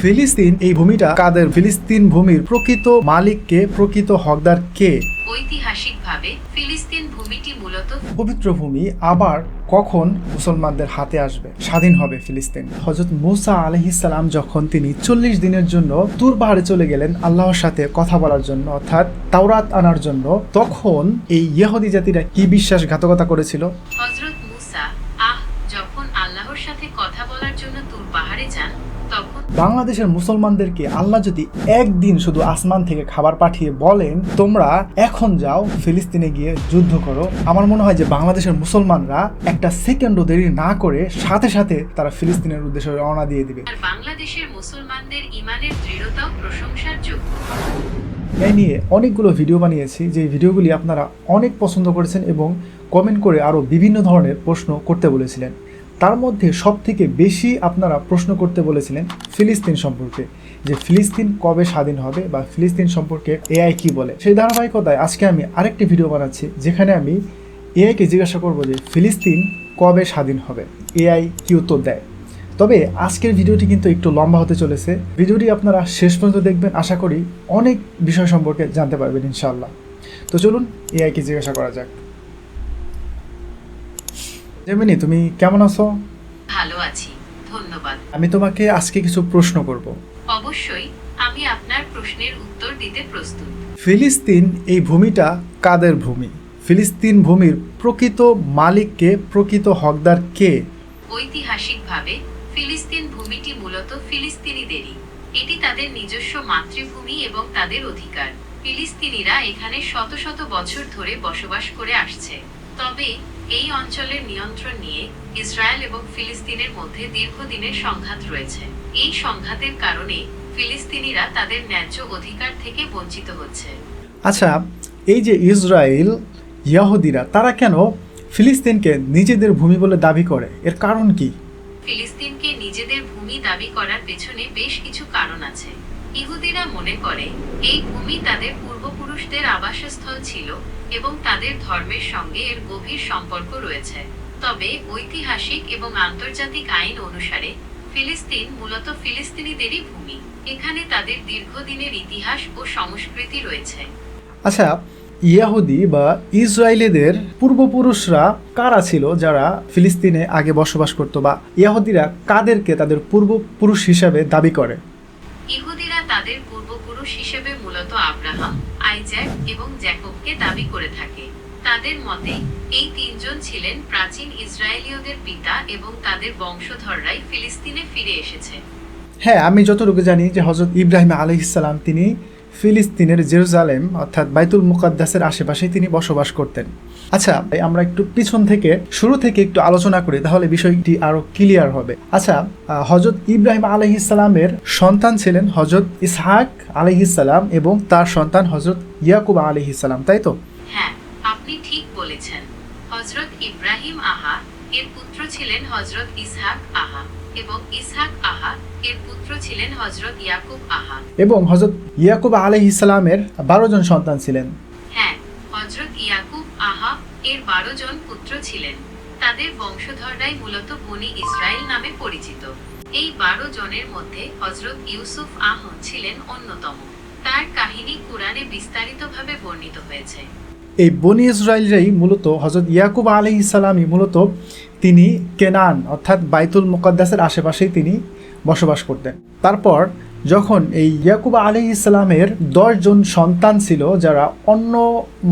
ফিলিস্তিন এই ভূমিটা কাদের ফিলিস্তিন ভূমির প্রকৃত মালিককে প্রকৃত হকদার কে? ঐতিহাসিকভাবে ফিলিস্তিন ভূমিটি মূলত পবিত্র ভূমি আবার কখন মুসলমানদের হাতে আসবে? স্বাধীন হবে ফিলিস্তিন। হজরত মুসা আলহিসাল্লাম যখন তিনি চল্লিশ দিনের জন্য তুর পাহাড়ে চলে গেলেন আল্লাহর সাথে কথা বলার জন্য অর্থাৎ তাওরাত আনার জন্য তখন এই ইহুদি জাতিরা কি বিশ্বাসঘাতকতা করেছিল? হজরত বাংলাদেশের মুসলমানদেরকে আল্লাহ যদি একদিন শুধু আসমান থেকে খাবার পাঠিয়ে বলেন তোমরা এখন যাও ফিলিস্তিনে গিয়ে যুদ্ধ করো। আমার মনে হয় যে বাংলাদেশের মুসলমানরা একটা সেকেন্ডও দেরি না করে সাথে সাথে তারা ফিলিস্তিনের উদ্দেশ্যে রওনা দিয়ে দিবে। বাংলাদেশের মুসলমানদের ইমানের দৃঢ়তাও প্রশংসার যোগ্য। এই নিয়ে অনেকগুলো ভিডিও বানিয়েছি যে ভিডিওগুলি আপনারা অনেক পছন্দ করেছেন এবং কমেন্ট করে আরও বিভিন্ন ধরনের প্রশ্ন করতে বলেছিলেন। তার মধ্যে সব থেকে বেশি আপনারা প্রশ্ন করতে বলেছিলেন ফিলিস্তিন সম্পর্কে, যে ফিলিস্তিন কবে স্বাধীন হবে বা ফিলিস্তিন সম্পর্কে এআই কি বলে। সেই ধারাবাহিকতায় আজকে আমি আরেকটি ভিডিও বানাচ্ছি, যেখানে আমি এআইকে জিজ্ঞাসা করব যে ফিলিস্তিন কবে স্বাধীন হবে? এআই কি উত্তর দেয়? তবে আজকের ভিডিওটি কিন্তু একটু লম্বা হতে চলেছে। ভিডিওটি আপনারা শেষ পর্যন্ত দেখবেন, আশা করি অনেক বিষয় সম্পর্কে জানতে পারবেন ইনশাআল্লাহ। তো চলুন এআইকে জিজ্ঞাসা করা যাক। জেমিনি তুমি কেমন আছো? ভালো আছি ধন্যবাদ। আমি তোমাকে আজকে কিছু প্রশ্ন করব। অবশ্যই আমি আপনার প্রশ্নের উত্তর দিতে প্রস্তুত। ফিলিস্তিন এই ভূমিটা কাদের ভূমি? ফিলিস্তিন ভূমির প্রকৃত মালিককে প্রকৃত হকদার কে? ঐতিহাসিকভাবে ফিলিস্তিন ভূমিটি মূলত ফিলিস্তিনিদেরই। এটি তাদের নিজস্ব মাতৃভূমি এবং তাদের অধিকার। ফিলিস্তিনিরা এখানে শত শত বছর ধরে বসবাস করে আসছে। তবে এই অঞ্চলের নিয়ন্ত্রণ নিয়ে ইসরায়েল এবং ফিলিস্তিনের মধ্যে দীর্ঘদিনের সংঘাত রয়েছে। এই সংঘাতের কারণে ফিলিস্তিনিরা তাদের ন্যায্য অধিকার থেকে বঞ্চিত হচ্ছে। আচ্ছা এই যে ইসরায়েল ইয়াহুদিরা তারা কেন ফিলিস্তিনকে নিজেদের ভূমি বলে দাবি করে? এর কারণ কি? ফিলিস্তিনকে নিজেদের ভূমি দাবি করার পেছনে বেশ কিছু কারণ আছে। ইহুদিরা মনে করে এই ভূমি তাদের পূর্বপুরুষদের আবাসস্থল ছিল এবং তাদের ধর্মের সঙ্গে এর গভীর সম্পর্ক রয়েছে। তবে ঐতিহাসিক এবং আন্তর্জাতিক আইন অনুসারে ফিলিস্তিন মূলত ফিলিস্তিনিদেরই ভূমি। এখানে তাদের দীর্ঘদিনের ইতিহাস ও সংস্কৃতি রয়েছে। আচ্ছা ইয়াহুদি বা ইসরায়েলিদের পূর্বপুরুষরা কারা ছিল যারা ফিলিস্তিনে আগে বসবাস করত বা ইয়াহুদিরা কাদেরকে তাদের পূর্বপুরুষ হিসাবে দাবি করে? ইহুদিরা তাদের পূর্বপুরুষ হিসেবে আইজ্যাক এবং জ্যাকবকে দাবি করে থাকে। তাদের মতে, এই তিনজন ছিলেন প্রাচীন ইসরায়েলীয়দের পিতা এবং তাদের বংশধররাই ফিলিস্তিনে ফিরে এসেছে। হ্যাঁ আমি যতটুকু জানি যে হজরত ইব্রাহিম আলহ ইসলাম তিনি ফিলিস্তিনের জেরুজালেম, অর্থাৎ বাইতুল মুকাদ্দাসের আশেপাশে তিনি বসবাস করতেন। আচ্ছা আমরা একটু পিছন থেকে, শুরু থেকে একটু আলোচনা করি, তাহলে বিষয়টি আরও ক্লিয়ার হবে। আচ্ছা হজরত ইব্রাহিম আলহিসাল্লামের সন্তান ছিলেন হজরত ইসহাক আলহিসাল্লাম এবং তার সন্তান হজরত ইয়াকুব আলহিসাল্লাম তাই তো? হ্যাঁ আপনি ঠিক বলেছেন। হজরত ইব্রাহিম আহা, এর পুত্র ছিলেন হজরত ইসহাক আহা। এবং ইসহাক আহা এর পুত্র ছিলেন হজরত ইয়াকুব আহা। এবং হজরত ইয়াকুব আলহিসাল্লামের বারো জন সন্তান ছিলেন। হ্যাঁ হজরত ইয়াকুব আহা এর বারো জন পুত্র ছিলেন। তাদের বংশধররাই মূলত বনি ইসরায়েল নামে পরিচিত। এই বারো জনের মধ্যে হজরত ইউসুফ আহ ছিলেন অন্যতম। তার কাহিনী কোরআনে বিস্তারিতভাবে বর্ণিত হয়েছে। এই বনি ইসরায়েলরাই মূলত হজরত ইয়াকুব আলি ইসালামই মূলত তিনি কেনান, অর্থাৎ বাইতুল মুকাদ্দাসের আশেপাশেই তিনি বসবাস করতেন। তারপর যখন এই ইয়াকুব আলি ইসলামের দশজন সন্তান ছিল, যারা অন্য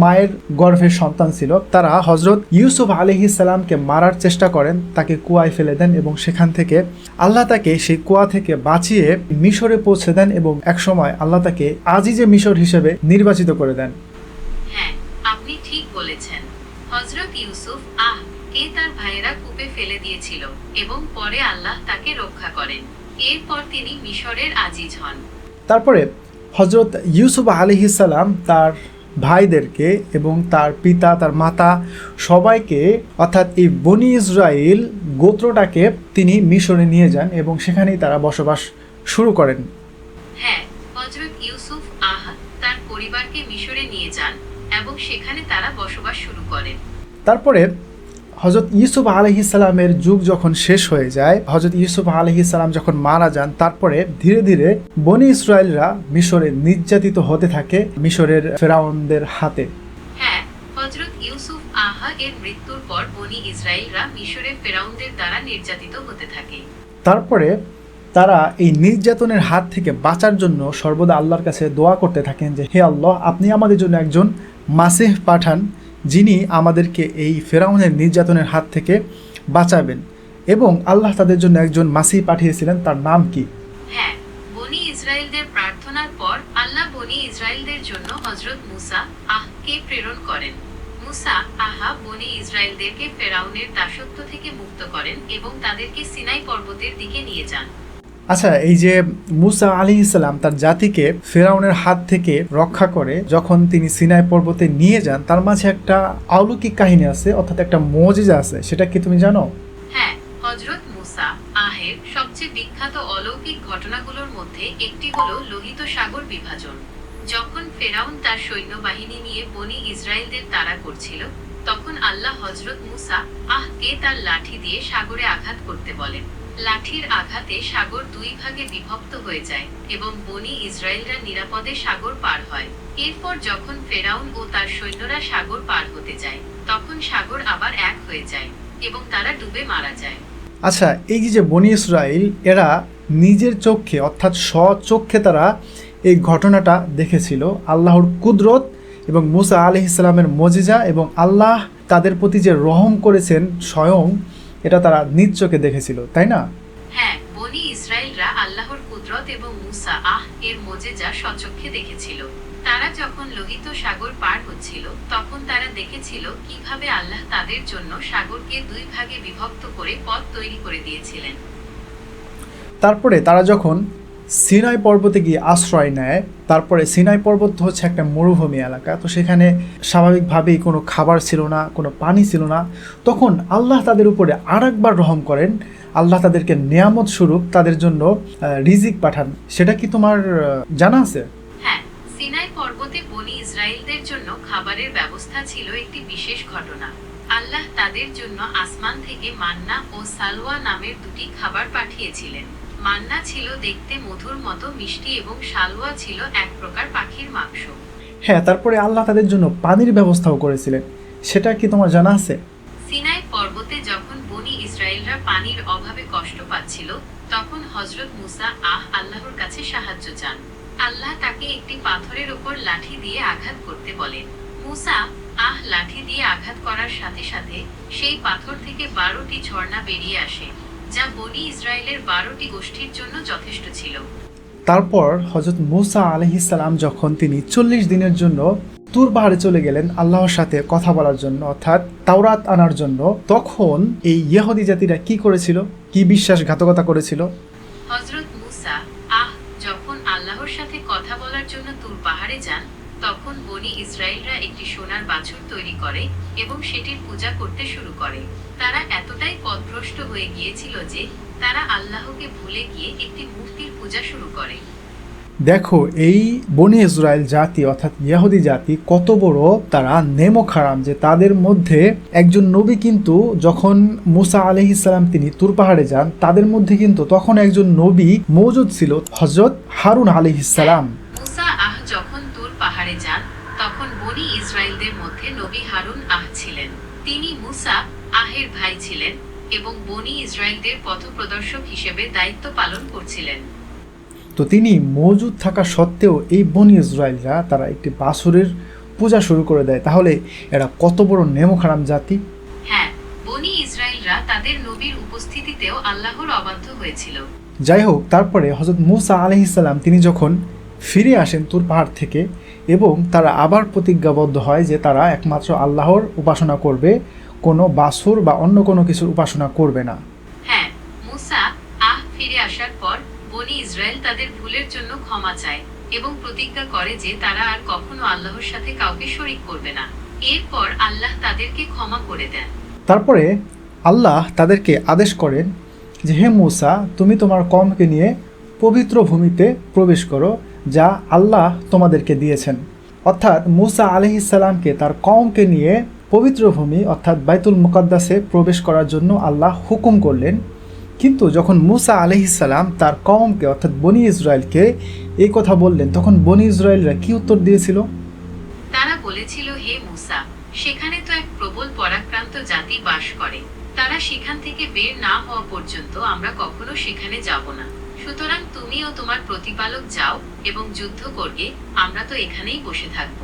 মায়ের গর্ভের সন্তান ছিল, তারা হজরত ইউসুফ আলি ইসলামকে মারার চেষ্টা করেন, তাকে কুয়ায় ফেলে দেন এবং সেখান থেকে আল্লাহ তাকে সেই কুয়া থেকে বাঁচিয়ে মিশরে পৌঁছে দেন এবং একসময় আল্লাহ তাকে আজিজে মিশর হিসেবে নির্বাচিত করে দেন হ্যাঁ আপনি ঠিক বলেছেন হজরত ইউসুফ আহ কে তার ভাইয়েরা কূপে ফেলে দিয়েছিল এবং পরে আল্লাহ তাকে রক্ষা করেন। এরপর তিনি মিশরের আজিজ হন। তারপরে হজরত ইউসুফ আলিহিসাল্লাম তার ভাইদেরকে এবং তার পিতা তার মাতা সবাইকে অর্থাৎ এই বনি ইসরায়েল গোত্রটাকে তিনি মিশরে নিয়ে যান এবং সেখানেই তারা বসবাস শুরু করেন। হ্যাঁ হজরত ইউসুফ আহ তার পরিবারকে মিশরে নিয়ে যান এবং সেখানে তারা বসবাস শুরু করেন। তারপরে হজরত ইউসুফ আলহিসাল্লামের যুগ যখন শেষ হয়ে যায় হজরত ইউসুফ আলহিসাল্লাম যখন মারা যান তারপরে ধীরে ধীরে বনি ইসরায়েলরা মিশরে নির্যাতিত হতে থাকে মিশরের ফেরাউনদের হাতে। হ্যাঁ হজরত ইউসুফ আহা এর মৃত্যুর পর বনি ইসরায়েলরা মিশরের ফেরাউনদের দ্বারা নির্যাতিত হতে থাকে। তারপরে তারা এই নির্যাতনের হাত থেকে বাঁচার জন্য সর্বদা আল্লাহর কাছে দোয়া করতে থাকেন যে হে আল্লাহ আপনি আমাদের জন্য একজন মাসিহ পাঠান। যিনি আমাদেরকে এই ফেরাউনের নির্যাতনের হাত থেকে বাঁচাবেন। এবং আল্লাহ তাদের জন্য একজন মাসি পাঠিয়েছিলেন, তার নাম কি? হ্যাঁ বনি ইসরায়েলদের প্রার্থনার পর আল্লাহ বনি ইসরায়েলদের জন্য হজরত মুসা আহকে প্রেরণ করেন। মুসা আহা বনি ইসরায়েলদেরকে ফেরাউনের দাসত্ব থেকে মুক্ত করেন এবং তাদেরকে সিনাই পর্বতের দিকে নিয়ে যান। আচ্ছা এই যে মুসা আলী ইসলাম তার জাতিকে ফেরাউনের হাত থেকে রক্ষা করে যখন তিনি সিনাই পর্বতে নিয়ে যান, তার মাঝে একটা অলৌকিক কাহিনী আছে, অর্থাৎ একটা মজিজা আছে। সেটা কি তুমি জানো? হ্যাঁ হজরত মুসা আহের সবচেয়ে বিখ্যাত অলৌকিক ঘটনাগুলোর মধ্যে একটি হলো লোহিত সাগর বিভাজন। যখন ফেরাউন তার সৈন্যবাহিনী নিয়ে বনি ইসরায়েলদের তাড়া করছিল, তখন আল্লাহ হজরত মুসা আহকে তার লাঠি দিয়ে সাগরে আঘাত করতে বলেন। লাঠির আঘাতে সাগর দুই ভাগে বিভক্ত হয়ে যায় এবং বনি ইসরায়েলরা নিরাপদে সাগর পার হয়। এরপর যখন ফেরাউন ও তার সৈন্যরা সাগর পার হতে যায়, তখন সাগর আবার এক হয়ে যায় এবং তারা ডুবে মারা যায়। আচ্ছা এই যে বনি ইসরায়েল, এরা নিজের চোখে, অর্থাৎ স্বচক্ষে তারা এই ঘটনাটা দেখেছিল। আল্লাহর কুদরত এবং মুসা আলি ইসলামের মজিজা এবং আল্লাহ তাদের প্রতি যে রহম করেছেন স্বয়ং এটা তারা নিজ চোখে দেখেছিল তাই না? হ্যাঁ বনি ইসরায়েলরা আল্লাহর কুদরত এবং মুসা আহ এর মোজেজা সচক্ষে দেখেছিল। তারা যখন লোহিত সাগর পার হচ্ছিল তখন তারা দেখেছিল কীভাবে আল্লাহ তাদের জন্য সাগরকে দুই ভাগে বিভক্ত করে পথ তৈরি করে দিয়েছিলেন। তারপরে তারা যখন সিনাই পর্বতে গিয়ে আশ্রয় নেয়। তারপরে সিনাই পর্বত হচ্ছে একটা মরুভূমি এলাকা। তো সেখানে স্বাভাবিকভাবেই কোনো খাবার ছিল না, কোনো পানি ছিল না। তখন আল্লাহ তাদের উপরে আর একবার রহম করেন। আল্লাহ তাদেরকে নিয়ামত স্বরূপ তাদের জন্য রিজিক পাঠান। সেটা কি তোমার জানা আছে? হ্যাঁ সিনাই পর্বতে বনি ইসরায়েলদের জন্য খাবারের ব্যবস্থা ছিল একটি বিশেষ ঘটনা। আল্লাহ তাদের জন্য আসমান থেকে মান্না ও সালওয়া নামের দুটি খাবার পাঠিয়েছিলেন। মান্না ছিল দেখতে মধুর মতো মিষ্টি এবং সালওয়া ছিল এক প্রকার পাখির মাংস। হ্যাঁ তারপরে আল্লাহ তাদের জন্য পানির ব্যবস্থাও করেছিলেন। সেটা কি তোমার জানা আছে? সিনাই পর্বতে যখন বনি ইসরায়েলরা পানির অভাবে কষ্ট পাচ্ছিল তখন হজরত মুসা আহ আল্লাহর কাছে সাহায্য চান। আল্লাহ তাকে একটি পাথরের উপর লাঠি দিয়ে আঘাত করতে বলেন। মুসা আহ লাঠি দিয়ে আঘাত করার সাথে সাথে সেই পাথর থেকে বারোটি ঝর্ণা বেরিয়ে আসে। যা বনি ইসরায়েলের বারোটি গোষ্ঠীর জন্য যথেষ্ট ছিল। তারপর হজরত মুসা আলহিসাল্লাম যখন তিনি চল্লিশ দিনের জন্য তুর পাহাড়ে চলে গেলেন আল্লাহর সাথে কথা বলার জন্য অর্থাৎ তাওরাত আনার জন্য তখন এই ইহুদি জাতিরা কি করেছিল? কি বিশ্বাসঘাতকতা করেছিল? হজরত ইসরায়েলরা একটি সোনার বাছুর তৈরি করে এবং সেটির পূজা করতে শুরু করে। তারা এতটাই পথভ্রষ্ট হয়ে গিয়েছিল যে তারা আল্লাহকে ভুলে গিয়ে একটি মূর্তির পূজা শুরু করে। দেখো, এই বনি ইসরায়েল জাতি অর্থাৎ ইয়াহুদি জাতি কত বড়, তারা নেমো খারাম যে তাদের মধ্যে একজন নবী কিন্তু যখন মুসা আলহিসাল্লাম তিনি তুর পাহাড়ে যান, তাদের মধ্যে কিন্তু তখন একজন নবী মজুদ ছিল হজরত হারুন আলহিসাল্লাম মুসা আহ যখন তুর পাহাড়ে যান তখন বনি ইসরায়েলদের মধ্যে নবী হারুন আহ ছিলেন। তিনি মুসা আহের ভাই ছিলেন এবং বনি ইসরায়েলদের পথপ্রদর্শক হিসেবে দায়িত্ব পালন করছিলেন। তো তিনি মজুদ থাকা সত্ত্বেও এই বনি ইসরায়েলরা তারা একটি বাসুরের পূজা শুরু করে দেয়। তাহলে এরা কত বড় নেমখারাম জাতি? হ্যাঁ বনি ইসরায়েলরা তাদের নবীর উপস্থিতিতেও আল্লাহর অবাধ্য হয়েছিল। যাই হোক তারপরে হজরত মুসা আলহিসাল্লাম তিনি যখন ফিরে আসেন তুর পাহাড় থেকে এবং তারা আবার প্রতিজ্ঞাবদ্ধ হয় যে তারা একমাত্র আল্লাহর উপাসনা করবে কোনো বাসুর বা অন্য কোনো কিছুর উপাসনা করবে না। হ্যাঁ মুসা আহ ফিরে আসার পর বনি ইসরায়েল তাদের ভুলের জন্য ক্ষমা চায় এবং প্রতিজ্ঞা করে যে তারা আর কখনো আল্লাহর সাথে কাউকে শরিক করবে না। এরপর আল্লাহ তাদেরকে ক্ষমা করে দেন। তারপরে আল্লাহ তাদেরকে আদেশ করেন যে হে মুসা তুমি তোমার কমকে নিয়ে পবিত্র ভূমিতে প্রবেশ করো যা আল্লাহ তোমাদেরকে দিয়েছেন। অর্থাৎ মুসা আলহিসাল্লামকে তার কমকে নিয়ে পবিত্র ভূমি, অর্থাৎ বাইতুল মুকাদ্দাসে প্রবেশ করার জন্য আল্লাহ হুকুম করলেন। কিন্তু যখন মুসা আলহিসাল্লাম তার কমকে অর্থাৎ বনি ইসরায়েলকে এই কথা বললেন, তখন বনি ইসরায়েলরা কি উত্তর দিয়েছিল? তারা বলেছিল, হে মুসা, সেখানে তো এক প্রবল পরাক্রান্ত জাতি বাস করে। তারা সেখান থেকে বের না হওয়া পর্যন্ত আমরা কখনো সেখানে যাব না। সুতরাং তুমি ও তোমার প্রতিপালক যাও এবং যুদ্ধ করবে, আমরা তো এখানেই বসে থাকব।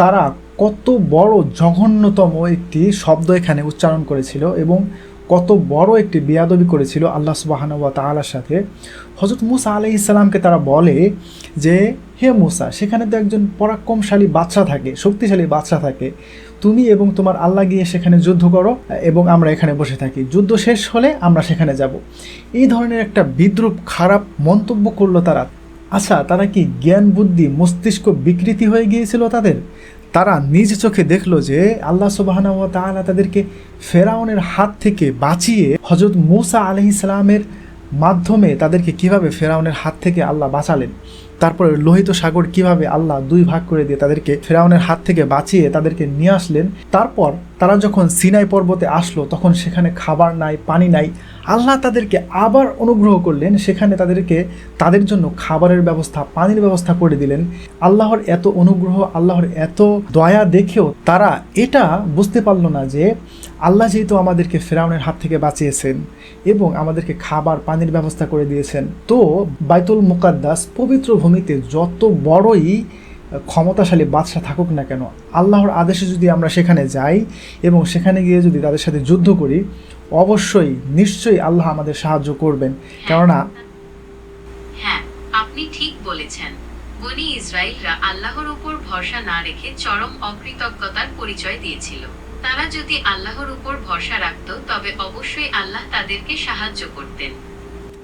তারা কত বড় জঘন্যতম একটি শব্দ এখানে উচ্চারণ করেছিল এবং কত বড় একটি বেয়াদবি করেছিল আল্লাহ সুবাহানুয়া তাআলার সাথে। হজরত মুসা আলি ইসলামকে তারা বলে যে, হে মুসা, সেখানে তো একজন পরাক্রমশালী বাচ্চা থাকে, শক্তিশালী বাচ্চা থাকে। তুমি এবং তোমার আল্লাহ গিয়ে সেখানে যুদ্ধ করো, এবং আমরা এখানে বসে থাকি। যুদ্ধ শেষ হলে আমরা সেখানে যাব। এই ধরনের একটা বিদ্রুপ, খারাপ মন্তব্য করল তারা। আচ্ছা তারা কি জ্ঞান, বুদ্ধি, মস্তিষ্ক বিকৃতি হয়ে গিয়েছিল তাদের? তারা নিজ চোখে দেখল যে আল্লাহ সুবাহানা তাআলা তাদেরকে ফেরাউনের হাত থেকে বাঁচিয়ে হজরত মুসা আলহ ইসলামের মাধ্যমে তাদেরকে কীভাবে ফেরাউনের হাত থেকে আল্লাহ বাঁচালেন? তারপরে লোহিত সাগর কীভাবে আল্লাহ দুই ভাগ করে দিয়ে তাদেরকে ফেরাউনের হাত থেকে বাঁচিয়ে তাদেরকে নিয়ে আসলেন, তারপর তারা যখন সিনাই পর্বতে আসলো, তখন সেখানে খাবার নাই, পানি নাই, আল্লাহ তাদেরকে আবার অনুগ্রহ করলেন, সেখানে তাদেরকে তাদের জন্য খাবারের ব্যবস্থা, পানির ব্যবস্থা করে দিলেন। আল্লাহর এত অনুগ্রহ, আল্লাহর এত দয়া দেখেও তারা এটা বুঝতে পারল না যে আল্লাহ যেহেতু আমাদেরকে ফেরাউনের হাত থেকে বাঁচিয়েছেন এবং আমাদেরকে খাবার, পানির ব্যবস্থা করে দিয়েছেন। তো বাইতুল মুকাদ্দাস পবিত্র ভূমিতে যত বড়ই ক্ষমতাশালী বাদশা থাকুক না কেন, আল্লাহর আদেশে যদি আমরা সেখানে যাই এবং সেখানে গিয়ে যদি তাদের সাথে যুদ্ধ করি, অবশ্যই, নিশ্চয়ই আল্লাহ আমাদের সাহায্য করবেন। কেননা হ্যাঁ আপনি ঠিক বলেছেন। বনি ইসরায়েলরা আল্লাহর উপর ভরসা না রেখে চরম অকৃতজ্ঞতার পরিচয় দিয়েছিল। তারা যদি আল্লাহর উপর ভরসা রাখত, তবে অবশ্যই আল্লাহ তাদেরকে সাহায্য করতেন।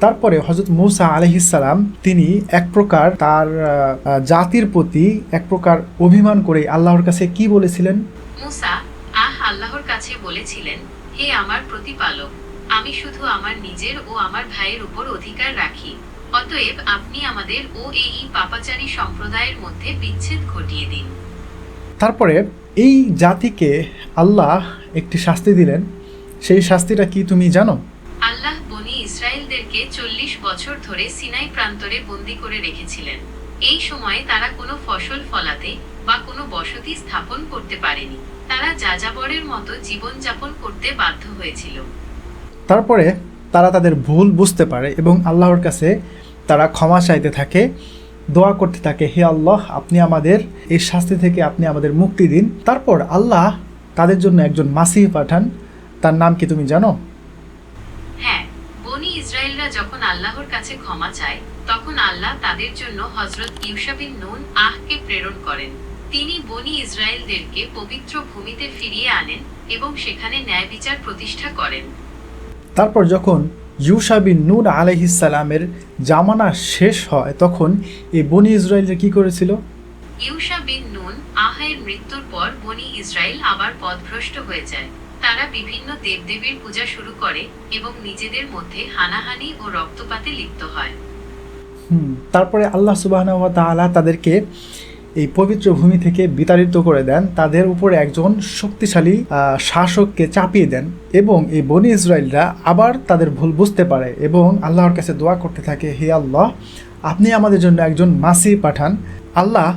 তারপরে হজরত মৌসা আলহিসাল্লাম তিনি এক প্রকার তার জাতির প্রতি এক প্রকার অভিমান করে আল্লাহর কাছে কি বলেছিলেন? মুসা আহ আল্লাহর কাছে বলেছিলেন হে আমার প্রতিপালক আমি শুধু আমার নিজের ও আমার ভাইয়ের উপর অধিকার রাখি অতএব আপনি আমাদের ও এই পাপাচারী সম্প্রদায়ের মধ্যে বিচ্ছেদ ঘটিয়ে দিন। তারপরে এই জাতিকে আল্লাহ একটি শাস্তি দিলেন। সেই শাস্তিটা কি তুমি জানো? আল্লাহ ইসরায়েলদেরকে চল্লিশ বছর ধরে সিনাই প্রান্তরে বন্দি করে রেখেছিলেন। এই সময়ে তারা কোনো ফসল ফলাতে বা কোনো বসতি স্থাপন করতে পারেনি। তারা যাযাবরের মতো জীবনযাপন করতে বাধ্য হয়েছিল। তারপরে তারা তাদের ভুল বুঝতে পারে এবং আল্লাহর কাছে তারা ক্ষমা চাইতে থাকে দোয়া করতে থাকে হে আল্লাহ আপনি আমাদের এই শাস্তি থেকে আপনি আমাদের মুক্তি দিন। তারপর আল্লাহ তাদের জন্য একজন মাসিহ পাঠান। তার নাম কি তুমি জানো? হ্যাঁ বনি যখন আল্লাহর কাছে ক্ষমা চায় তখন আল্লাহ তাদের জন্য হজরত ইউসাবিন নুন আহকে প্রেরণ করেন। তিনি বনি ইসরায়েলদেরকে পবিত্র ভূমিতে ফিরিয়ে আনেন এবং সেখানে ন্যায় বিচার প্রতিষ্ঠা করেন। তারপর যখন ইউসা বিন নূর আলহিসাল্লামের জামানা শেষ হয় তখন এই বনি ইসরায়েলরা কি করেছিল? ইউসা বিন নুন আহের মৃত্যুর পর বনি ইসরায়েল আবার পথভ্রষ্ট হয়ে যায়। তারা বিভিন্ন দেবদেবীর পূজা শুরু করে এবং নিজেদের মধ্যে হানাহানি ও রক্তপাতে লিপ্ত হয়। তারপরে আল্লাহ সুবাহ তাদেরকে এই পবিত্র ভূমি থেকে বিতাড়িত করে দেন। তাদের উপরে একজন শক্তিশালী শাসককে চাপিয়ে দেন এবং এই বনি ইসরায়েলরা আবার তাদের ভুল বুঝতে পারে এবং আল্লাহর কাছে দোয়া করতে থাকে, হে আল্লাহ, আপনি আমাদের জন্য একজন মাসি পাঠান। আল্লাহ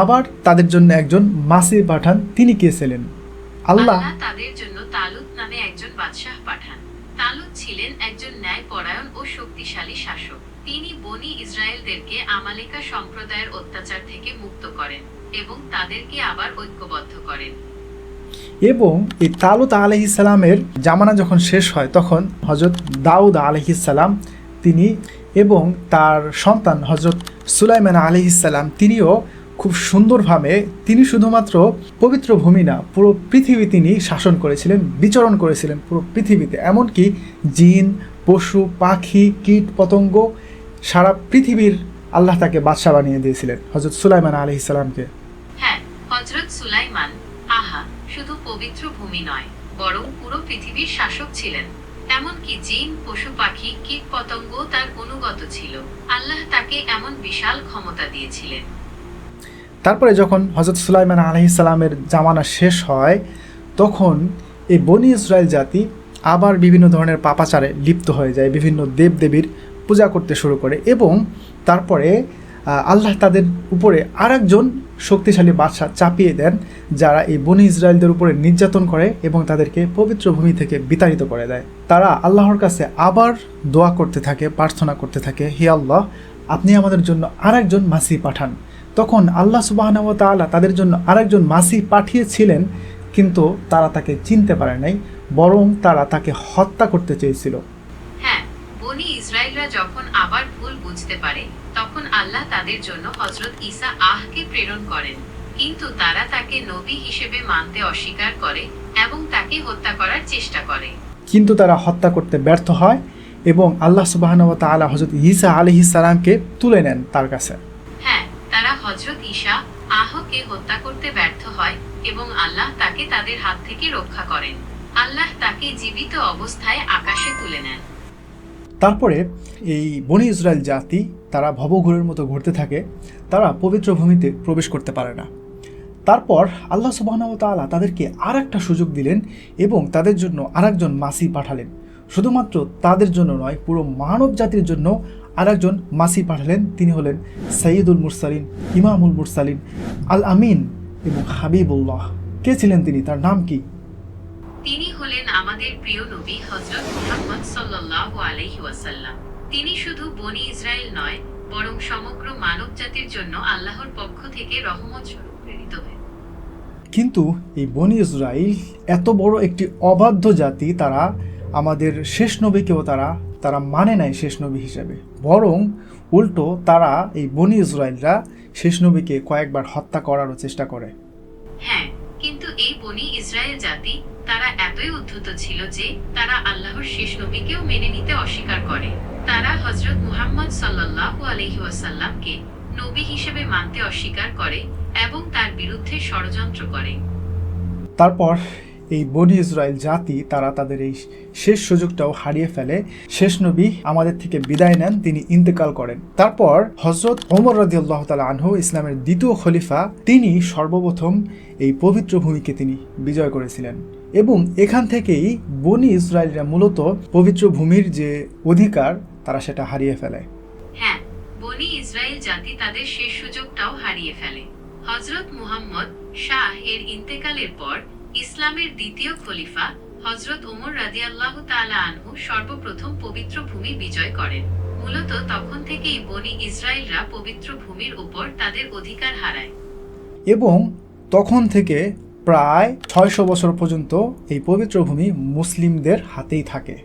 আবার তাদের জন্য একজন মাসি পাঠান। তিনি কে ছিলেন? আল্লাহ। তাদের জন্য তালুত নামে একজন বাদশাহ পাঠান। তালুত ছিলেন একজন ন্যায়পরায়ণ ও শক্তিশালী শাসক। তিনি বনি ইসরায়েলদেরকে আমালেকা সম্প্রদায়ের অত্যাচার থেকে মুক্ত করেন এবং তাদেরকে আবার ঐক্যবদ্ধ করেন। এবং এই তালুত আলহিসাল্লামের জামানা যখন শেষ হয় তখন হজরত দাউদ আলহিসাল্লাম তিনি এবং তার সন্তান হজরত সুলাইমান আলহিসাল্লাম তিনিও খুব সুন্দরভাবে তিনি শুধুমাত্র পবিত্র ভূমি না, পুরো পৃথিবী তিনি শাসন করেছিলেন, বিচরণ করেছিলেন পুরো পৃথিবীতে। এমনকি জিন, পশু, পাখি, কীট, পতঙ্গ সারা পৃথিবীর আল্লাহ তাকে বাদশাহ বানিয়ে দিয়েছিলেন হজরত সুলাইমান আলহিসাল্লামকে হ্যাঁ হজরত সুলাইমান, আহা, শুধু পবিত্র ভূমি নয়, বরং পুরো পৃথিবীর শাসক ছিলেন। এমনকি জিন, পশু, পাখি, কীট, পতঙ্গ তার অনুগত ছিল। আল্লাহ তাকে এমন বিশাল ক্ষমতা দিয়েছিলেন। তারপরে যখন হজরত সুলাইমান আলহিসাল্লামের জামানা শেষ হয়, তখন এই বনি ইসরায়েল জাতি আবার বিভিন্ন ধরনের পাপাচারে লিপ্ত হয়ে যায়, বিভিন্ন দেবদেবীর পূজা করতে শুরু করে এবং তারপরে আল্লাহ তাদের উপরে আরেকজন শক্তিশালী বাদশা চাপিয়ে দেন, যারা এই বনি ইসরায়েলদের উপরে নির্যাতন করে এবং তাদেরকে পবিত্র ভূমি থেকে বিতাড়িত করে দেয়। তারা আল্লাহর কাছে আবার দোয়া করতে থাকে, প্রার্থনা করতে থাকে, হে আল্লাহ, আপনি আমাদের জন্য আরেকজন মাসি পাঠান। তখন আল্লাহ সুবাহ তাআলা তাদের জন্য আরেকজন মাসি পাঠিয়েছিলেন কিন্তু তারা তাকে চিনতে পারে নাই বরং তারা তাকে হত্যা করতে চেয়েছিল। হ্যাঁ বনি ইসরায়েলরা যখন আবার ভুল বুঝতে পারে তখন আল্লাহ তাদের জন্য হজরত ঈসা আহকে প্রেরণ করেন। কিন্তু তারা তাকে নবী হিসেবে মানতে অস্বীকার করে এবং তাকে হত্যা করার চেষ্টা করে। কিন্তু তারা হত্যা করতে ব্যর্থ হয় এবং আল্লাহ সুবাহ তাআলা হজরত ঈসা আলহি সালামকে তুলে নেন তার কাছে। তারা হজরত ঈশা আহকে হত্যা করতে ব্যর্থ হয় এবং আল্লাহ তাকে তাদের হাত থেকে রক্ষা করেন। আল্লাহ তাকে জীবিত অবস্থায় আকাশে তুলে নেন। তারপরে এই বনি ইসরায়েল জাতি তারা ভবঘুরের মতো ঘুরতে থাকে, তারা পবিত্র ভূমিতে প্রবেশ করতে পারে না। তারপর আল্লাহ সুবাহতালা তাদেরকে আর একটা সুযোগ দিলেন এবং তাদের জন্য আর একজন মাসি পাঠালেন। শুধুমাত্র তাদের জন্য নয়, পুরো মানব জাতির জন্য আরেকজন মাসি পাঠালেন তিনি হলেন সঈদুল মুরসালিন ইমামুল মুরসালিন আল আমিন এবং হাবিবুল্লাহ। কে ছিলেন তিনি? তার নাম কি? তিনি হলেন আমাদের প্রিয় নবী হজরত মুহাম্মদ সাল্লাল্লাহু আলাইহি ওয়াসাল্লাম। তিনি শুধু বনি ইসরায়েল নয় বরং সমগ্র মানব জাতির জন্য আল্লাহর পক্ষ থেকে রহমত স্বরূপ প্রেরিত হয়েছেন কিন্তু এই বনি ইসরাইল এত বড় একটি অবাধ্য জাতি তারা আমাদের শেষ নবীকেও তারা তারা মানে নাই শেষ নবী হিসেবে। বরং উল্টো তারা এই বনি ইসরায়েলরা শেষ নবীকে কয়েকবার হত্যা করারও চেষ্টা করে। হ্যাঁ কিন্তু এই বনি ইসরায়েল জাতি তারা এতই উদ্ধত ছিল যে তারা আল্লাহর শেষ নবীকেও মেনে নিতে অস্বীকার করে। তারা হজরত মুহাম্মদ সাল্লাল্লাহু আলাইহি ওয়াসাল্লামকে নবী হিসেবে মানতে অস্বীকার করে এবং তার বিরুদ্ধে ষড়যন্ত্র করে। তারপর এই বনি ইসরায়েল জাতি, তারা তাদের এই শেষ সুযোগটাও হারিয়ে ফেলে। শেষ নবী আমাদের থেকে বিদায় নেন, তিনি ইন্তেকাল করেন। তারপর হজরত ওমর রাজিউল্লাহ তালা আনহু, ইসলামের দ্বিতীয় খলিফা, তিনি সর্বপ্রথম এই পবিত্র ভূমিকে তিনি বিজয় করেছিলেন। এবং এখান থেকেই বনি ইসরায়েলরা মূলত পবিত্র ভূমির যে অধিকার, তারা সেটা হারিয়ে ফেলে। হ্যাঁ বনি ইসরায়েল জাতি তাদের শেষ সুযোগটাও হারিয়ে ফেলে। হজরত মুহাম্মদ শাহ এর ইন্তেকালের পর ইসলামের দ্বিতীয় খলিফা হজরত ওমর রাদিয়াল্লাহু তাআলা আনহু সর্বপ্রথম পবিত্র ভূমি বিজয় করেন। মূলত তখন থেকেই বনি ইসরায়েলরা পবিত্র ভূমির উপর তাদের অধিকার হারায়। এবং তখন থেকে প্রায় ছয়শো বছর পর্যন্ত এই পবিত্র ভূমি মুসলিমদের হাতেই থাকে।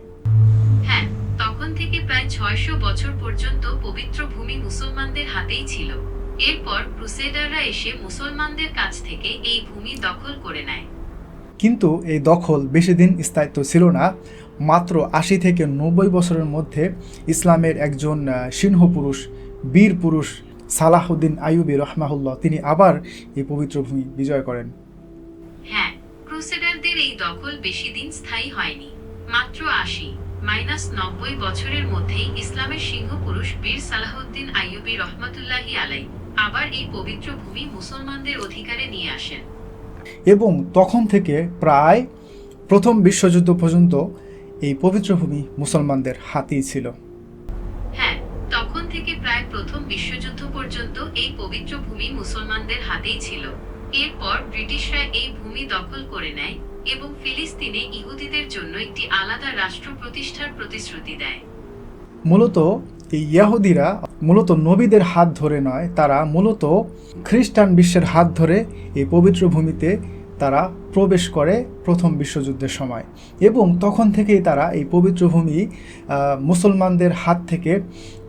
হ্যাঁ তখন থেকে প্রায় ছয়শো বছর পর্যন্ত পবিত্র ভূমি মুসলমানদের হাতেই ছিল। এরপর ক্রুসেডাররা এসে মুসলমানদের কাছ থেকে এই ভূমি দখল করে নেয়। কিন্তু এই দখল বেশি দিন স্থায়িত্ব ছিল না। মাত্র আশি থেকে নব্বই বছরের মধ্যে ইসলামের একজন সিংহ পুরুষ, বীর পুরুষ সালাহুদ্দিন আইয়ুবী রহমাহুল্লাহ তিনি আবার এই পবিত্র ভূমি বিজয় করেন। হ্যাঁ ক্রুসেডারদের এই দখল বেশি দিন স্থায়ী হয়নি। মাত্র আশি, মাইনাস নব্বই বছরের মধ্যেই ইসলামের সিংহ পুরুষ বীর রহমতুল্লাহি আলাই আবার এই পবিত্র ভূমি মুসলমানদের অধিকারে নিয়ে আসেন। এবং তখন থেকে প্রায় প্রথম বিশ্বযুদ্ধ পর্যন্ত এই পবিত্র ভূমি মুসলমানদের হাতেই ছিল। হ্যাঁ তখন থেকে প্রায় প্রথম বিশ্বযুদ্ধ পর্যন্ত এই পবিত্র ভূমি মুসলমানদের হাতেই ছিল। এরপর ব্রিটিশরা এই ভূমি দখল করে নেয় এবং ফিলিস্তিনে ইহুদিদের জন্য একটি আলাদা রাষ্ট্র প্রতিষ্ঠার প্রতিশ্রুতি দেয়। মূলত এই ইয়াহুদিরা মূলত নবীদের হাত ধরে নয়, তারা মূলত খ্রিস্টান বিশ্বের হাত ধরে এই পবিত্র ভূমিতে তারা প্রবেশ করে প্রথম বিশ্বযুদ্ধের সময়। এবং তখন থেকেই তারা এই পবিত্র ভূমি মুসলমানদের হাত থেকে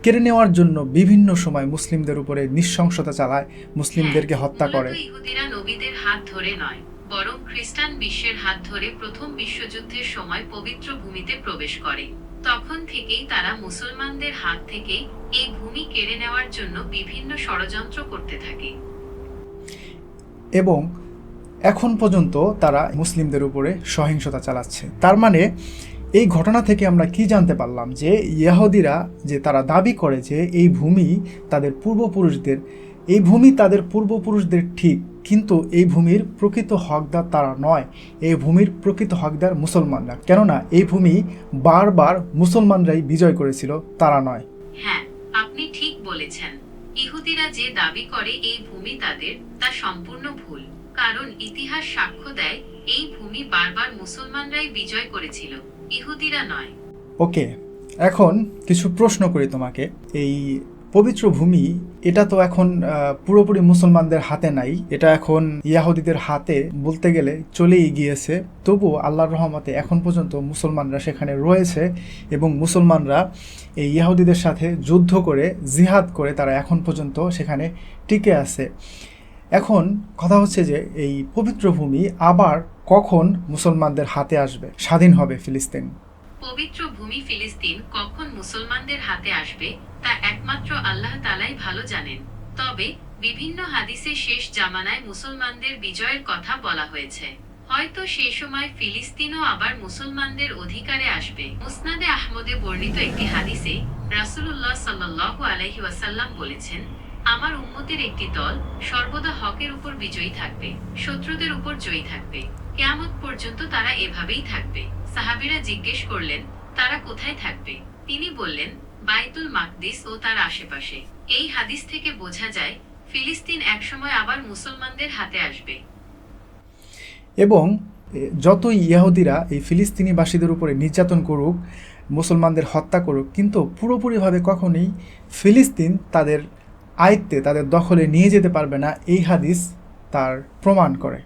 কেড়ে নেওয়ার জন্য বিভিন্ন সময় মুসলিমদের উপরে নৃশংসতা চালায়, মুসলিমদেরকে হত্যা করে। ইহুদিরা নবীদের হাত ধরে নয়, বরং খ্রিস্টান বিশ্বের হাত ধরে প্রথম বিশ্বযুদ্ধের সময় পবিত্র ভূমিতে প্রবেশ করে। তখন থেকেই তারা মুসলমানদের হাত থেকে এই ভূমি কেড়ে নেওয়ার জন্য বিভিন্ন ষড়যন্ত্র করতে থাকে। এবং এখন পর্যন্ত তারা মুসলিমদের উপরে সহিংসতা চালাচ্ছে। তার মানে এই ঘটনা থেকে আমরা কি জানতে পারলাম যে ইহুদিরা যে তারা দাবি করে যে এই ভূমি তাদের পূর্বপুরুষদের, এই ভূমি তাদের পূর্বপুরুষদের ঠিক কিন্তু এই ভূমির প্রকৃত হকদার তারা নয়। এই ভূমির প্রকৃত হকদার মুসলমানরা। কেননা এই ভূমি বারবার মুসলমানরাই বিজয় করেছিল তারা নয়। হ্যাঁ আপনি ঠিক বলেছেন। ইহুদিরা যে দাবি করে এই ভূমি তাদের তা সম্পূর্ণ ভুল। কারণ ইতিহাস সাক্ষ্য দেয় এই ভূমি বারবার মুসলমানরাই বিজয় করেছিল ইহুদিরা নয়। ওকে এখন কিছু প্রশ্ন করি তোমাকে। এই পবিত্র ভূমি, এটা তো এখন পুরোপুরি মুসলমানদের হাতে নাই। এটা এখন ইয়াহুদিদের হাতে বলতে গেলে চলেই গিয়েছে। তবুও আল্লাহর রহমতে এখন পর্যন্ত মুসলমানরা সেখানে রয়েছে এবং মুসলমানরা এই ইয়াহুদিদের সাথে যুদ্ধ করে, জিহাদ করে তারা এখন পর্যন্ত সেখানে টিকে আছে। এখন কথা হচ্ছে যে এই পবিত্র ভূমি আবার কখন মুসলমানদের হাতে আসবে? স্বাধীন হবে ফিলিস্তিন। পবিত্র ভূমি ফিলিস্তিন কখন মুসলমানদের হাতে আসবে, তা একমাত্র আল্লাহ তালাই ভালো জানেন। তবে, বিভিন্ন হাদিসে শেষ জামানায় মুসলমানদের বিজয়ের কথা বলা হয়েছে। হয়তো সেই সময় ফিলিস্তিনও আবার মুসলমানদের অধিকারে আসবে। মুসনাদে আহমদে বর্ণিত একটি হাদিসে রাসূলুল্লাহ সাল্লাল্লাহু আলাইহি ওয়াসাল্লাম বলেছেন, আমার উম্মতের একটি দল সর্বদা হকের উপর বিজয়ী থাকবে, শত্রুদের উপর জয়ী থাকবে। কেয়ামত পর্যন্ত তারা এভাবেই থাকবে। সাহাবীরা জিজ্ঞেস করলেন তারা কোথায় থাকবে? তিনি বললেন বাইতুল মাকদিস ও তার আশেপাশে। এই হাদিস থেকে বোঝা যায় ফিলিস্তিন একসময় আবার মুসলমানদের হাতে আসবে। এবং এ, যতই ইহুদিরা এই ফিলিস্তিনিবাসীদের উপরে নির্যাতন করুক মুসলমানদের হত্যা করুক কিন্তু পুরোপুরিভাবে কখনোই ফিলিস্তিন তাদের আয়ত্তে তাদের দখলে নিয়ে যেতে পারবে না এই হাদিস তার প্রমাণ করে।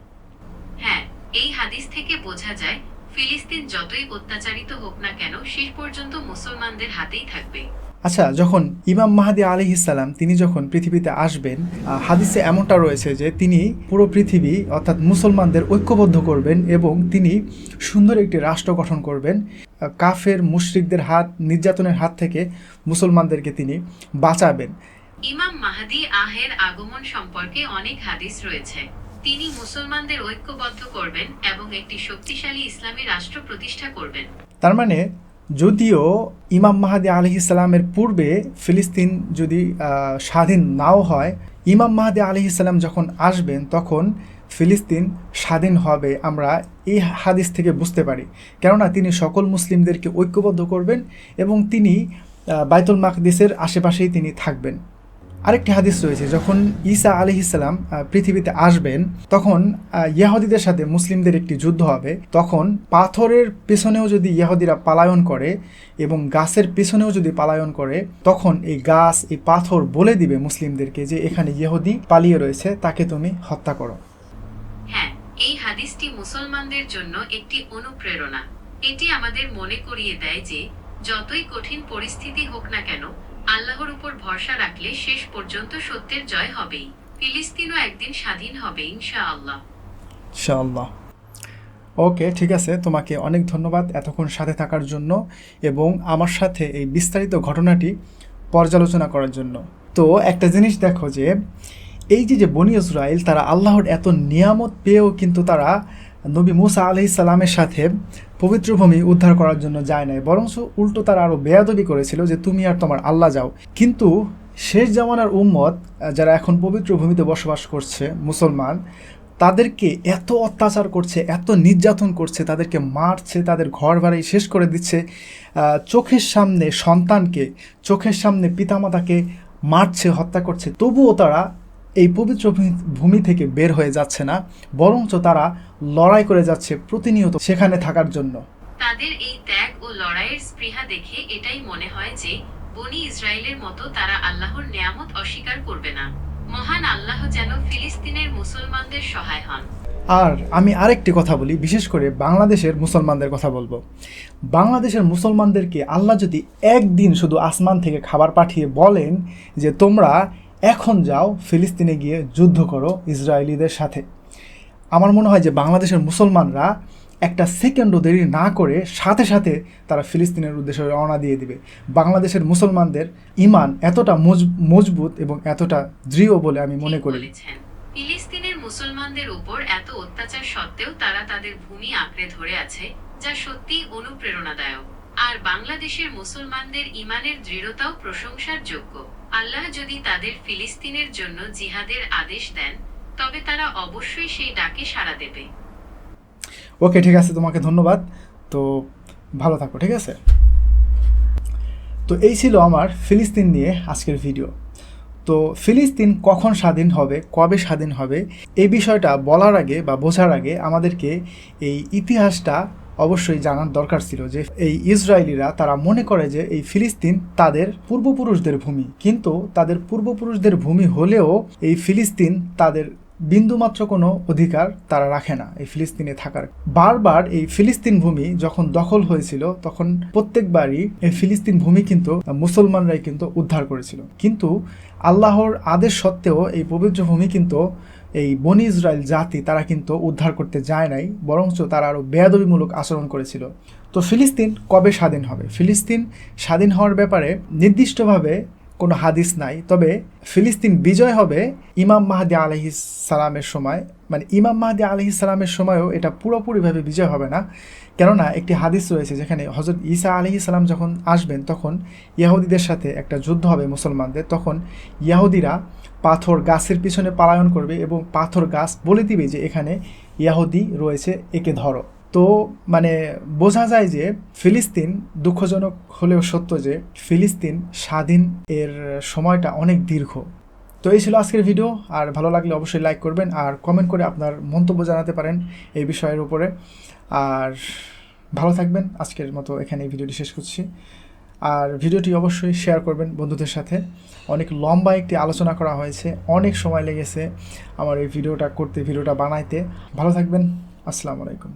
হ্যাঁ এই হাদিস থেকে বোঝা যায় ফিলিস্তিন যতই অত্যাচারিত হোক না কেন শেষ পর্যন্ত মুসলমানদের হাতেই থাকবে। আচ্ছা যখন ইমাম মাহাদি আলী ইসালাম তিনি যখন পৃথিবীতে আসবেন হাদিসে এমনটা রয়েছে যে তিনি পুরো পৃথিবী অর্থাৎ মুসলমানদের ঐক্যবদ্ধ করবেন এবং তিনি সুন্দর একটি রাষ্ট্র গঠন করবেন। কাফের মুশরিকদের হাত নির্যাতনের হাত থেকে মুসলমানদেরকে তিনি বাঁচাবেন। ইমাম মাহাদি আহের আগমন সম্পর্কে অনেক হাদিস রয়েছে। তিনি মুসলমানদের ঐক্যবদ্ধ করবেন এবং একটি শক্তিশালী ইসলামী রাষ্ট্র প্রতিষ্ঠা করবেন। তার মানে যদিও ইমাম মাহাদি আলি ইসলামের পূর্বে ফিলিস্তিন যদি স্বাধীন নাও হয়, ইমাম মাহাদি আলি ইসলাম যখন আসবেন, তখন ফিলিস্তিন স্বাধীন হবে আমরা এই হাদিস থেকে বুঝতে পারি। কেননা, তিনি সকল মুসলিমদেরকে ঐক্যবদ্ধ করবেন এবং তিনি বাইতুল মাকদিসের আশেপাশেই তিনি থাকবেন। আরেকটি হাদিস রয়েছে, যখন ঈসা আলি ইসলাম পৃথিবীতে আসবেন, তখন ইয়াহুদিদের সাথে মুসলিমদের একটি যুদ্ধ হবে। তখন পাথরের পেছনেও যদি ইয়াহুদিরা পালায়ন করে এবং গাছের পেছনেও যদি পালায়ন করে, তখন এই গাছ, এই পাথর বলে দিবে মুসলিমদেরকে যে এখানে ইহুদি পালিয়ে রয়েছে, তাকে তুমি হত্যা করো। হ্যাঁ এই হাদিসটি মুসলমানদের জন্য একটি অনুপ্রেরণা। এটি আমাদের মনে করিয়ে দেয় যে, যতই কঠিন পরিস্থিতি হোক না কেন আল্লাহর উপর ভরসা রাখলে শেষ পর্যন্ত সত্যের জয় হবেই। ফিলিস্তিনও একদিন স্বাধীন হবে, ইনশাআল্লাহ। ইনশাআল্লাহ। ওকে, ঠিক আছে। তোমাকে অনেক ধন্যবাদ এতক্ষণ সাথে থাকার জন্য এবং আমার সাথে এই বিস্তারিত ঘটনাটি পর্যালোচনা করার জন্য। তো একটা জিনিস দেখো যে, এই যে যে বনি ইসরায়েল, তারা আল্লাহর এত নিয়ামত পেয়েও কিন্তু তারা নবী মুসা আলহি সালামের সাথে পবিত্র ভূমি উদ্ধার করার জন্য যায় নাই। বরঞ্চ উল্টো তারা আরও বেয়াদবি করেছিল যে, তুমি আর তোমার আল্লাহ যাও। কিন্তু শেষ জামানার উম্মত যারা এখন পবিত্র ভূমিতে বসবাস করছে, মুসলমান, তাদেরকে এত অত্যাচার করছে, এত নির্যাতন করছে, তাদেরকে মারছে, তাদের ঘর বাড়ি শেষ করে দিচ্ছে চোখের সামনে সন্তানকে, চোখের সামনে পিতামাতাকে মারছে, হত্যা করছে। তবুও তারা এই পবিত্র ভূমি- থেকে বের হয়ে যাচ্ছে না বরঞ্চ তারা লড়াই করে যাচ্ছে প্রতিনিয়ত সেখানে থাকার জন্য। তাদের এই ত্যাগ ও লড়াইয়ের স্পৃহা দেখে এটাই মনে হয় যে বনি ইসরায়েলের মতো তারা আল্লাহর নেয়ামত অস্বীকার করবে না। মহান আল্লাহ যেন ফিলিস্তিনের মুসলমানদের সহায় হন। আর আমি আরেকটি কথা বলি বিশেষ করে বাংলাদেশের মুসলমানদের কথা বলব। বাংলাদেশের মুসলমানদেরকে আল্লাহ যদি একদিন শুধু আসমান থেকে খাবার পাঠিয়ে বলেন যে তোমরা এখন যাও ফিলিস্তিনে গিয়ে যুদ্ধ করো ইসরায়েলিদের সাথে। আমার মনে হয় যে বাংলাদেশের মুসলমানরা একটা সেকেন্ডও দেরি না করে সাথে সাথে তারা ফিলিস্তিনের উদ্দেশ্যে রওনা দিয়ে দিবে। বাংলাদেশের মুসলমানদের ইমান এতটা মজবুত এবং এতটা দৃঢ় বলে আমি মনে করি। ফিলিস্তিনের মুসলমানদের উপর এত অত্যাচার সত্ত্বেও তারা তাদের ভূমি আঁকড়ে ধরে আছে, যা সত্যিই অনুপ্রেরণাদায়ক। আর বাংলাদেশের মুসলমানদের ইমানের দৃঢ়তাও প্রশংসার যোগ্য। আল্লাহ যদি তাদের ফিলিস্তিনের জন্য জিহাদের আদেশ দেন, তবে তারা অবশ্যই সেই ডাকে সাড়া দেবে। ওকে, ঠিক আছে, তোমাকে ধন্যবাদ। তো ভালো থাকো, ঠিক আছে? তো এই ছিল আমার ফিলিস্তিন নিয়ে আজকের ভিডিও। তো ফিলিস্তিন কখন স্বাধীন হবে, কবে স্বাধীন হবে, এই বিষয়টা বলার আগে বা বোঝার আগে আমাদেরকে এই ইতিহাসটা অবশ্যই জানার দরকার ছিল যে এই ইসরায়েলিরা তারা মনে করে যে এই ফিলিস্তিন তাদের পূর্বপুরুষদের ভূমি। কিন্তু তাদের পূর্বপুরুষদের ভূমি হলেও এই ফিলিস্তিন তাদের বিন্দুমাত্র কোনো অধিকার তারা রাখে না, এই ফিলিস্তিনে থাকার। বারবার এই ফিলিস্তিন ভূমি যখন দখল হয়েছিল, তখন প্রত্যেকবারই এই ফিলিস্তিন ভূমি কিন্তু মুসলমানরাই কিন্তু উদ্ধার করেছিল। কিন্তু আল্লাহর আদেশ সত্ত্বেও এই পবিত্র ভূমি কিন্তু এই বনি ইসরায়েল জাতি তারা কিন্তু উদ্ধার করতে যায় নাই, বরঞ্চ তারা আরও বেয়াদবিমূলক আচরণ করেছিল। তো ফিলিস্তিন কবে স্বাধীন হবে? ফিলিস্তিন স্বাধীন হওয়ার ব্যাপারে নির্দিষ্টভাবে কোনো হাদিস নাই। তবে ফিলিস্তিন বিজয় হবে ইমাম মাহাদি আলহি সালামের সময়। মানে ইমাম মাহাদি আলহি সালামের সময়ও এটা পুরোপুরিভাবে বিজয় হবে না। কেননা একটি হাদিস রয়েছে যেখানে হজরত ঈসা আলহি সালাম যখন আসবেন, তখন ইয়াহুদিদের সাথে একটা যুদ্ধ হবে মুসলমানদের। তখন ইয়াহুদিরা পাথর গাছের পিছনে পালায়ন করবে এবং পাথর গাছ বলে দিবে যে এখানে ইয়াহুদি রয়েছে, একে ধরো। তো মানে বোঝা যায় যে ফিলিস্তিন দুঃখজনক হলেও সত্য যে ফিলিস্তিন স্বাধীন এর সময়টা অনেক দীর্ঘ। তো এই ছিল আজকের ভিডিও, আর ভালো লাগলে অবশ্যই লাইক করবেন আর কমেন্ট করে আপনার মন্তব্য জানাতে পারেন এই বিষয়ের উপরে। আর ভালো থাকবেন, আজকের মতো এখানে এই ভিডিওটি শেষ করছি। আর ভিডিওটি অবশ্যই শেয়ার করবেন বন্ধুদের সাথে। অনেক লম্বা একটি আলোচনা করা হয়েছে, অনেক সময় লেগেছে আমার এই ভিডিওটা করতে, ভিডিওটা বানাইতে। ভালো থাকবেন, আসসালামু আলাইকুম।